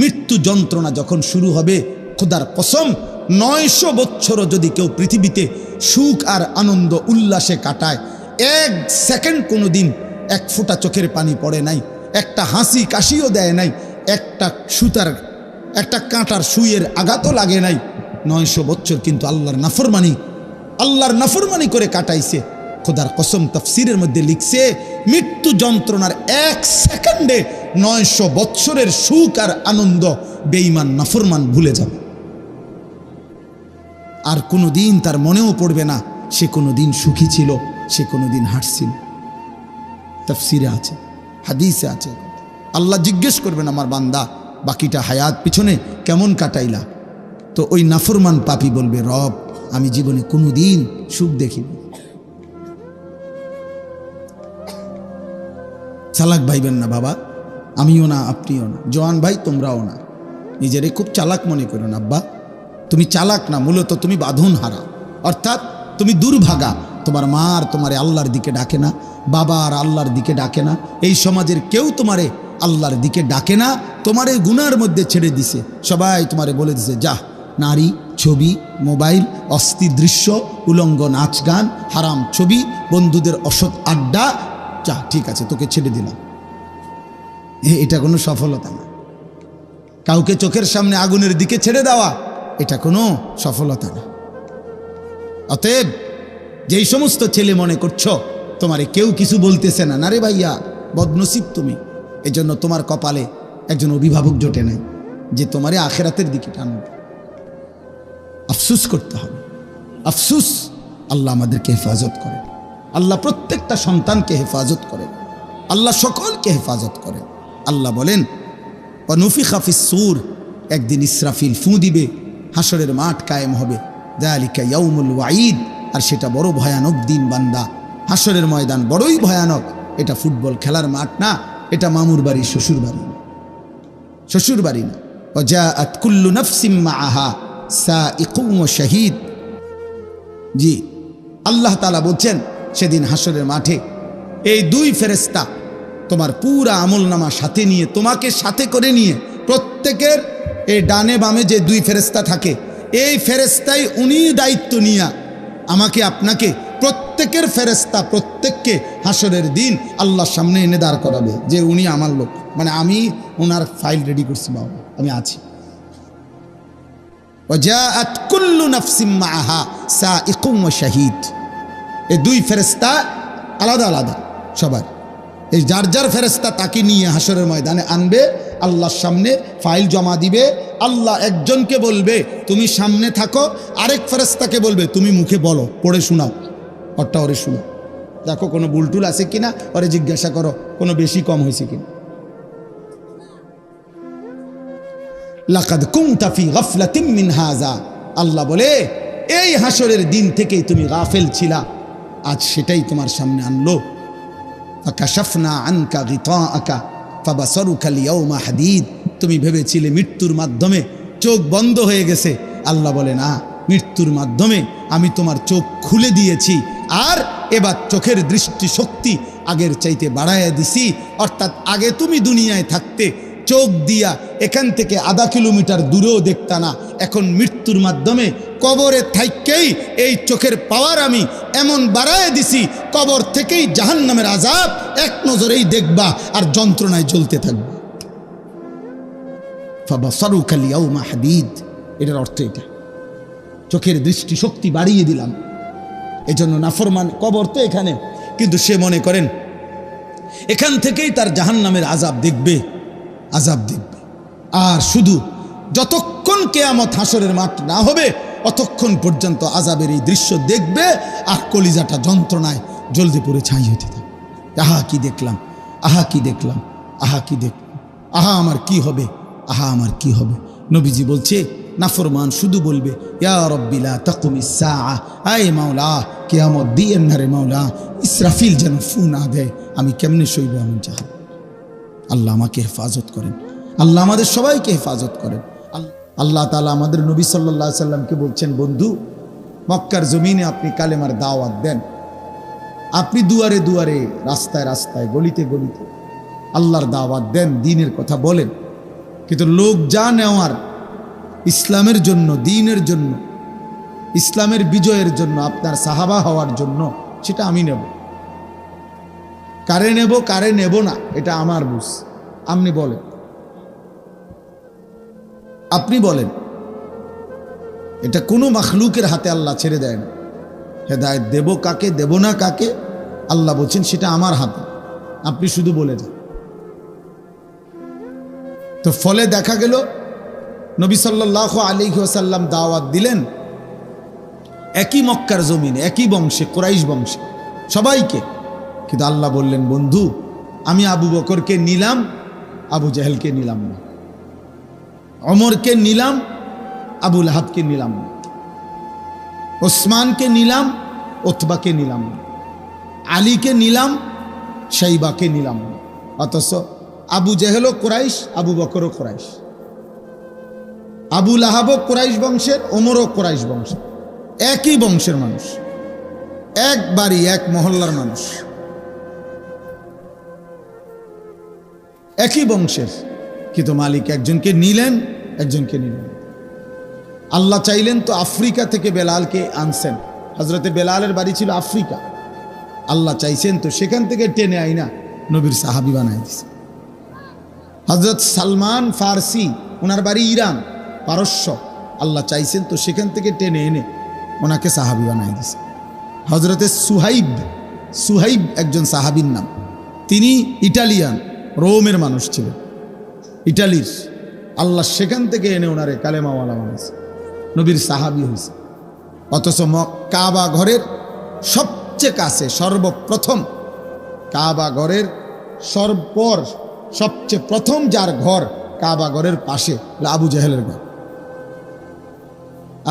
মৃত্যু যন্ত্রণা যখন শুরু হবে, খোদার কসম, নয়শো বৎসরও যদি কেউ পৃথিবীতে সুখ আর আনন্দ উল্লাসে কাটায়, এক সেকেন্ড কোনো দিন এক ফোঁটা চোখের পানি পড়ে নাই, একটা হাসি কাশিও দেয় নাই, একটা সুতার, একটা কাঁটার সুইয়ের আঘাতও লাগে নাই। নয়শো বছর কিন্তু আল্লাহর নাফরমানি আল্লাহর নাফরমানি করে কাটাইছে। খোদার কসম তফসিরের মধ্যে লিখছে, মৃত্যু যন্ত্রণার এক সেকেন্ডে নয়শো বৎসরের সুখ আর আনন্দ বেঈমান, নাফরমান ভুলে যাবে। আর কোনো দিন তার মনেও পড়বে না, সে কোনো দিন সুখী ছিল, সে কোনো দিন হাঁটছিল। তফসিরে আছে, হাদিসে আছে। আল্লাহ জিজ্ঞেস করবেন, আমার বান্দা, বাকিটা হায়াত পিছনে কেমন কাটাইলা? তো ওই নাফরমান পাপি বলবে, রব, আমি জীবনে কোনো দিন সুখ দেখিনি। চালাক ভাইবেন না, বাবা। আমিও না, আপনিও না। জওয়ান ভাই, তোমরাও না। নিজেরে খুব চালাক মনে করো না, আব্বা। তুমি চালাক না, মূলত তুমি বাঁধন হারা অর্থাৎ তুমি দুর্ভাগা। তোমার মা আর তোমারে আল্লাহর দিকে ডাকে না, বাবা আর আল্লাহর দিকে ডাকে না। এই সমাজের কেউ তোমারে আল্লাহর দিকে ডাকে না, তোমারে গুনার মধ্যে ছেড়ে দিছে। সবাই তোমারে বলে দিছে, যা, নারী, ছবি, মোবাইল অস্থির দৃশ্য, উলঙ্গ নাচ গান, হারাম ছবি, বন্ধুদের অসৎ আড্ডা, যা, ঠিক আছে, তোকে ছেড়ে দিলাম। এটা কোনো সফলতা না। কাউকে চোখের সামনে আগুনের দিকে ছেড়ে দেওয়া, এটা কোনো সফলতা না। অতএব, যেই সমস্ত ছেলে মনে করছ, তোমারে কেউ কিছু বলতেছে না রে ভাইয়া, বদনসিব তুমি। এজন্য তোমার কপালে একজন অভিভাবক জোটে নাই, যে তোমারে আখেরাতের দিকে টানবে। আফসুস করতে হবে। আফসুস আল্লাহ আমাদেরকে হেফাজত করেন আল্লাহ প্রত্যেকটা সন্তানকে হেফাজত করেন আল্লাহ সকলকে হেফাজত করেন আল্লাহ বলেন অনুফি খাফিস সুর একদিন ইসরাফিল ফুঁ দিবে হাসরের মাঠ কায়েম হবে। দয়ালিকা ইয়াউমুল ওয়াঈদ, আর সেটা বড় ভয়ানক দিন, বান্দা। হাসরের ময়দান বড়ই ভয়ানক। এটা ফুটবল খেলার মাঠ না, এটা মামুর বাড়ি শ্বশুর বাড়ি। শ্বশুর বাড়ি না। ও যা আতকুল্লু নফসিম্মা আহা সা ইকুম শাহিদ। জি, আল্লাহ তালা বলছেন, সেদিন হাসরের মাঠে এই দুই ফেরেস্তা তোমার পুরা আমল নামা সাথে নিয়ে, তোমাকে সাথে করে নিয়ে প্রত্যেকের এই ডানে বামে যে দুই ফেরেস্তা থাকে, এই ফেরেস্তাই উনি দায়িত্ব নিয়া আমাকে আপনাকে প্রত্যেকের ফেরেস্তা প্রত্যেককে হাসরের দিন আল্লাহর সামনে এনে দাঁড় করাবে যে উনি আমার লোক। মানে আমি ওনার ফাইল রেডি করছি বাবা, আমি আছি। শাহিদ। এ দুই ফেরেস্তা আলাদা আলাদা, সবার। এই যার যার ফেরেস্তা তাকে নিয়ে হাসরের ময়দানে আনবে, আল্লাহর সামনে ফাইল জমা দিবে, আল্লাহ একজনকে বলবে, তুমি সামনে থাকো। আরেক ফেরেস্তাকে বলবে, তুমি মুখে বলো, পড়ে শোনাও। ওরটা ওরে শোনো। দেখো কোনো বুলটুল আছে কিনা? ওরে জিজ্ঞাসা করো, কোনো বেশি কম হয়েছে কিনা? লাকাদ আল্লাহ বলে, এই হাসরের দিন থেকেই তুমি গাফেল ছিলা। আজ সেটাই তোমার সামনে আনলো। ফাকাশাফনা আনকা গিতাআকা, ফাবাসারুকা আল-ইয়াওমা হাদীদ। তুমি ভেবেছিলে মৃত্যুর মাধ্যমে চোখ বন্ধ হয়ে গেছে। আল্লাহ বলে, না, মৃত্যুর মাধ্যমে আমি তোমার চোখ খুলে দিয়েছি। আর এবার চোখের দৃষ্টি শক্তি আগের চাইতে বাড়াইয়া দিছি। অর্থাৎ আগে তুমি দুনিয়ায় থাকতে চোখ দিয়া এখান থেকে আধা কিলোমিটার দূরেও দেখতা না। এখন মৃত্যুর মাধ্যমে কবরে থাইকেই এই চোখের পাওয়ার আমি এমন বাড়ায় দিছি, কবর থেকেই জাহান নামের আজাব এক নজরেই দেখবা আর যন্ত্রণায় জ্বলতে থাকবে। এটার অর্থ এটা। চোখের দৃষ্টি শক্তি বাড়িয়ে দিলাম। এজন্য নাফরমান কবর তো এখানে, কিন্তু সে মনে করেন, এখান থেকেই তার জাহান নামের আজাব দেখবে। আজাব দেখবে আর শুধু যতক্ষণ কেয়ামত হাসরের মাঠ না হবে, অতক্ষণ পর্যন্ত আজাবের এই দৃশ্য দেখবে আর কলিজাটা যন্ত্রণায় জলদি পড়ে ছাই হতে থাকবে। আহা, কি দেখলাম? আহা, কি দেখলাম? আহা, কি দেখলাম? আহা, আমার কি হবে? আহা, আমার কি হবে? নবীজি বলছে, নাফরমান শুধু বলবে মাওলা, কিয়ামত দিয়েন না মাওলা, ইসরাফিল যেন ফু না দেয়, আমি কেমনে সইব এমন চাহা আল্লাহ আমাকে হেফাজত করেন। আল্লাহ আমাদের সবাইকে হেফাজত করেন। আল্লাহ তালা আমাদের নবী সাল্লাহ সাল্লামকে বলছেন, বন্ধু, মক্কার জমিনে আপনি কালেমার দাওয়াত দেন। আপনি দুয়ারে দুয়ারে, রাস্তায় রাস্তায়, গলিতে গলিতে আল্লাহর দাওয়াত দেন, দিনের কথা বলেন। কিন্তু লোক যা নেওয়ার ইসলামের জন্য, দিনের জন্য, ইসলামের বিজয়ের জন্য, আপনার সাহাবা হওয়ার জন্য, সেটা আমি নেব। কারে নেব কারে নেব না, এটা আমার বুঝ। আপনি বলেন। আপনি বলেন। এটা কোনো মাখলুকের হাতে আল্লাহ ছেড়ে দেয় না। হেদায়ত দেব কাকে, দেব না কাকে, আল্লাহ বলছেন সেটা আমার হাতে। আপনি শুধু বলে যান। তো ফলে দেখা গেল, নবী সাল্লাহ আলী ওসাল্লাম দাওয়াত দিলেন একই মক্কার জমিনে, একই বংশে, কোরাইশ বংশে। সবাইকে কিন্তু আল্লাহ বললেন, বন্ধু, আমি আবু বকরকে নিলাম, আবু জাহেলকে নিলাম না। অমরকে নিলাম আবুল হাবকে নিলাম না। ওসমানকে নিলাম, ওতবাকে নিলাম না। আলীকে নিলাম সাইবাকে নিলাম না। অথচ আবু জেহেলও কোরাইশ, আবু বকরও কোরাইশ। আবু লাহাবও কোরাইশ বংশের, ওমরও কোরাইশ বংশের। একই বংশের মানুষ। এক বাড়ি এক মহল্লার মানুষ। একই বংশের। কিন্তু মালিক একজনকে নিলেন একজনকে নিলেন আল্লাহ চাইলেন তো আফ্রিকা থেকে বেলালকে আনছেন। হজরতে বেলালের বাড়ি ছিল আফ্রিকা। আল্লাহ চাইছেন তো সেখান থেকে টেনে আইনা নবীর সাহাবি বানাই দিছে। হজরত সালমান ফার্সি, ওনার বাড়ি ইরান, পারস্য। আল্লাহ চাইছেন তো সেখান থেকে টেনে এনে ওনাকে সাহাবি বানাই দিছে। হজরতে সুহাইব সুহাইব একজন সাহাবির নাম। তিনি ইটালিয়ান রোমের মানুষ ছিলেন ইটালির। আল্লাহ সেখান থেকে এনে ওনারে কালেমাওয়ালা বানাইছে। নবীর সাহাবি হয়েছে অথচ কাবা ঘরের সবচেয়ে কাছে, সর্বপ্রথম কাবা ঘরের সর্বপর সবচেয়ে প্রথম যার ঘর কাবা ঘরের পাশে আবু জেহেলের ঘর।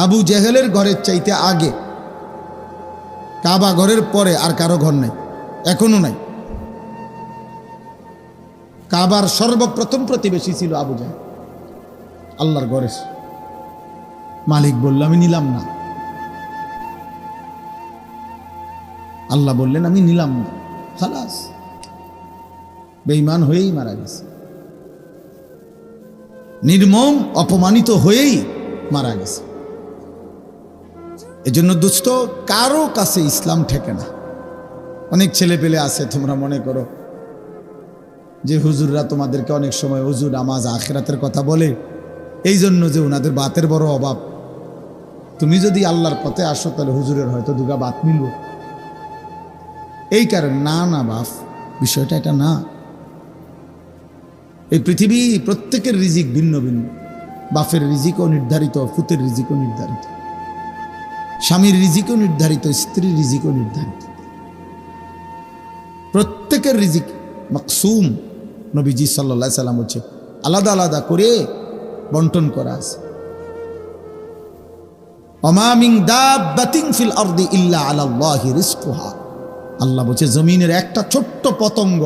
আবু জেহেলের ঘরের চাইতে আগে কাবা ঘরের পরে আর কারও ঘর নেই, এখনও নাই। কাবার সর্বপ্রথম প্রতিবেশী ছিল আবু জাহেল। আল্লাহর ঘরের মালিক বলল, আমি নিলাম না। আল্লাহ বললেন, আমি নিলাম না। খালাস। বেঈমান হয়েই মারা গেছে। নির্মম, অপমানিত হয়েই মারা গেছে। এজন্য দুস্থ কারও কাছে ইসলাম ঠেকে না। অনেক ছেলে পেলে আছে, তোমরা মনে করো যে হুজুররা তোমাদেরকে অনেক সময় হুজুর নামাজ আখেরাতের কথা বলে, এই জন্য যে ওনাদের বাতের বড় অভাব। তুমি যদি আল্লাহর পথে আসো, তাহলে হুজুরের হয়তো দুগা বাত মিলব। এই কারণে, না না, বাপ, বিষয়টা এটা না। এই পৃথিবী প্রত্যেকের রিজিক ভিন্ন ভিন্ন। বাফের রিজিকও নির্ধারিত ফুতের রিজিকও নির্ধারিত। স্বামীর রিজিকও নির্ধারিত, স্ত্রীর রিজিকও নির্ধারিত। প্রত্যেকের রিজিক মাকসুম। নবীজি সাল্লা সাল্লাম হচ্ছে আলাদা আলাদা করে বন্টন করা আছে। অমামিং দাব্বাতিং ফিল আরদি ইল্লা আলাল্লাহি রিজকুহা। আল্লাহ বলছে, জমিনের একটা ছোট্ট পতঙ্গ,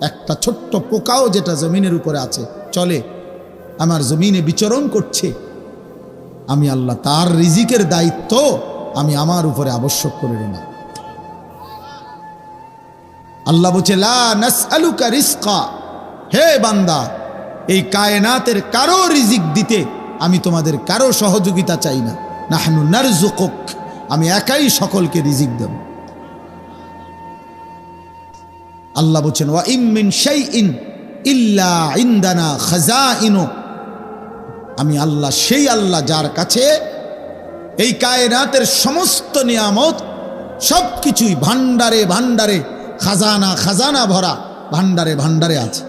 একটা ছোট্ট পোকাও যেটা জমিনের উপরে আছে, চলে, আমার জমিনে বিচরণ করছে। আমি আল্লাহ তার রিজিকের দায়িত্ব আমি আমার উপরে আবশ্যক করে নিলাম আল্লাহ বলছে, লা নাসআলুকা রিজকা। হে বান্দা, এই কায়নাতের কারও রিজিক দিতে আমি তোমাদের কারও সহযোগিতা চাই না। নাহনু নারজুকুক আমি একাই সকলকে রিজিক দেব। আল্লাহ বলছেন, ওয়া ইমিন সেই শাইইন ইল্লা ইনদানা খাজাইনু। আমি আল্লাহ, সেই আল্লাহ যার কাছে এই কায়নাতের সমস্ত নিয়ামত সব কিছুই ভান্ডারে ভান্ডারে খাজানা খাজানা ভরা ভান্ডারে ভান্ডারে আছে।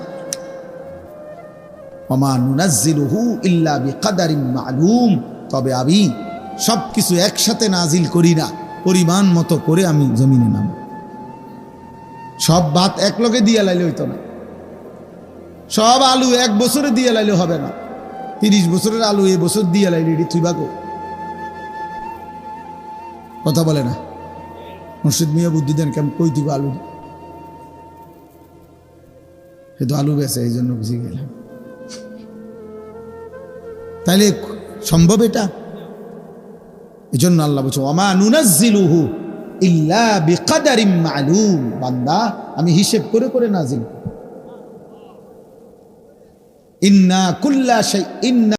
ওমা নুনাজ্জিলুহু ইল্লা বিকাদারিন মালুম। তবে আমি সব কিছু একসাথে নাজিল করি না। পরিমাণ মতো করে আমি জমিনে নাম সব ভাত এক লগে দিয়ে লাইলে হইতো না। সব আলু এক বছরে দিয়ে লাইলে হবে না। তিরিশ বছরের আলু এই বছর দিয়ে লাইলে তুই বাকো কথা বলে না। মুর্শিদ মিয়া বুদ্ধি দেন কেমন কই দিব আলু? সে তো আলু বেছে এই জন্য বুঝে গেলাম। তাইলে সম্ভব এটা? এই জন্য আল্লাহ বলছে ওমা নুনাজিলুহু ইল্লা মালুম। বান্দা, আমি হিসেব করে করে নাজিল। ইন্না কুল্লা সেই ইন্না